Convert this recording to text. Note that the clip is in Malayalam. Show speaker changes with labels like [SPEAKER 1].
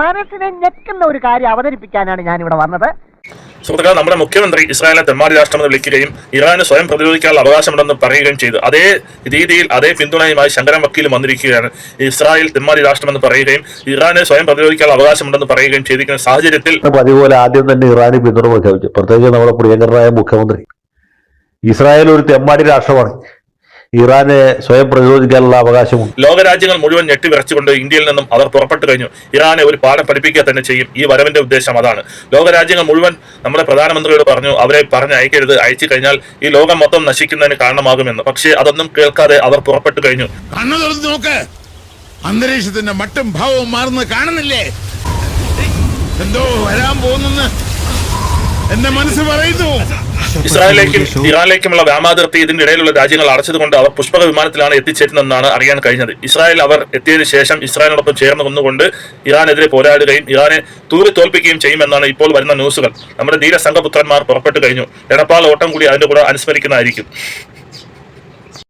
[SPEAKER 1] മനസ്സിനെ ഞെക്കുന്ന ഒരു കാര്യം അവതരിപ്പിക്കാനാണ് ഞാൻ ഇവിടെ വന്നത്.
[SPEAKER 2] സുഹൃത്തുക്കളെ നമ്മുടെ മുഖ്യമന്ത്രി ഇസ്രായേലിനെ തെമ്മാടി രാഷ്ട്രമെന്ന് വിളിക്കുകയും ഇറാന് സ്വയം പ്രതിരോധിക്കാനുള്ള അവകാശമുണ്ടെന്ന് പറയുകയും ചെയ്തു. അതേ രീതിയിൽ അതേ പിന്തുണയുമായി ശങ്കരൻ വക്കീലും വന്നിരിക്കുകയാണ്. ഇസ്രായേൽ തെമ്മാടി രാഷ്ട്രമെന്ന് പറയുകയും ഇറാന് സ്വയം പ്രതിരോധിക്കാനുള്ള അവകാശമുണ്ടെന്ന് പറയുകയും ചെയ്തിരിക്കുന്ന സാഹചര്യത്തിൽ
[SPEAKER 3] അതുപോലെ ആദ്യം തന്നെ ഇറാന് പിന്തുണ പ്രഖ്യാപിച്ചു. പ്രത്യേകിച്ച് നമ്മുടെ പ്രിയങ്കരനായ മുഖ്യമന്ത്രി. ഇസ്രായേൽ ഒരു തെമ്മാടി രാഷ്ട്രമാണ്. ഇറാന് സ്വയം പ്രതിരോധിക്കാനുള്ള അവകാശമുണ്ട്.
[SPEAKER 2] ലോകരാജ്യങ്ങൾ മുഴുവൻ ഞെട്ടിവിറച്ചുകൊണ്ട് ഇന്ത്യയിൽ നിന്നും അവർ പുറപ്പെട്ടു കഴിഞ്ഞു. ഇറാനെ ഒരു പാഠം പഠിപ്പിക്കുക തന്നെ ചെയ്യും. ഈ വരവിന്റെ ഉദ്ദേശം അതാണ്. ലോകരാജ്യങ്ങൾ മുഴുവൻ നമ്മുടെ പ്രധാനമന്ത്രിയോട് പറഞ്ഞു അവരെ പറഞ്ഞ് അയക്കരുത്. അയച്ചു കഴിഞ്ഞാൽ ഈ ലോകം മൊത്തം നശിക്കുന്നതിന് കാരണമാകുമെന്ന്. പക്ഷേ അതൊന്നും കേൾക്കാതെ അവർ പുറപ്പെട്ടു കഴിഞ്ഞു.
[SPEAKER 4] കണ്ണു തുറന്ന് നോക്ക്. അന്തരീക്ഷത്തിന്റെ മട്ടും ഭാവവും മാറുന്നത് കാണുന്നില്ലേ? എന്തോ വരാൻ പോകുന്നെന്ന് എന്റെ മനസ്സ് പറയുന്നു.
[SPEAKER 2] ഇസ്രായേലിലേക്കും ഇറാനിലേക്കുമുള്ള വ്യാമാതിർത്തി ഇതിന്റെ ഇടയിലുള്ള രാജ്യങ്ങൾ അടച്ചതുകൊണ്ട് അവർ പുഷ്പക വിമാനത്തിലാണ് എത്തിച്ചേരുന്നതെന്നാണ് അറിയാൻ കഴിഞ്ഞത്. ഇസ്രായേൽ അവർ എത്തിയതിനു ശേഷം ഇസ്രായേലിനോടൊപ്പം ചേർന്ന് കൊന്നുകൊണ്ട് ഇറാനെതിരെ പോരാടുകയും ഇറാനെ തൂറി തോൽപ്പിക്കുകയും ചെയ്യുമെന്നാണ് ഇപ്പോൾ വരുന്ന ന്യൂസുകൾ. നമ്മുടെ ധീര സംഘപുത്രന്മാർ പുറപ്പെട്ടു കഴിഞ്ഞു. എടപ്പാൾ ഓട്ടം കൂടി അതിന്റെ കൂടെ അനുസ്മരിക്കുന്നതായിരിക്കും.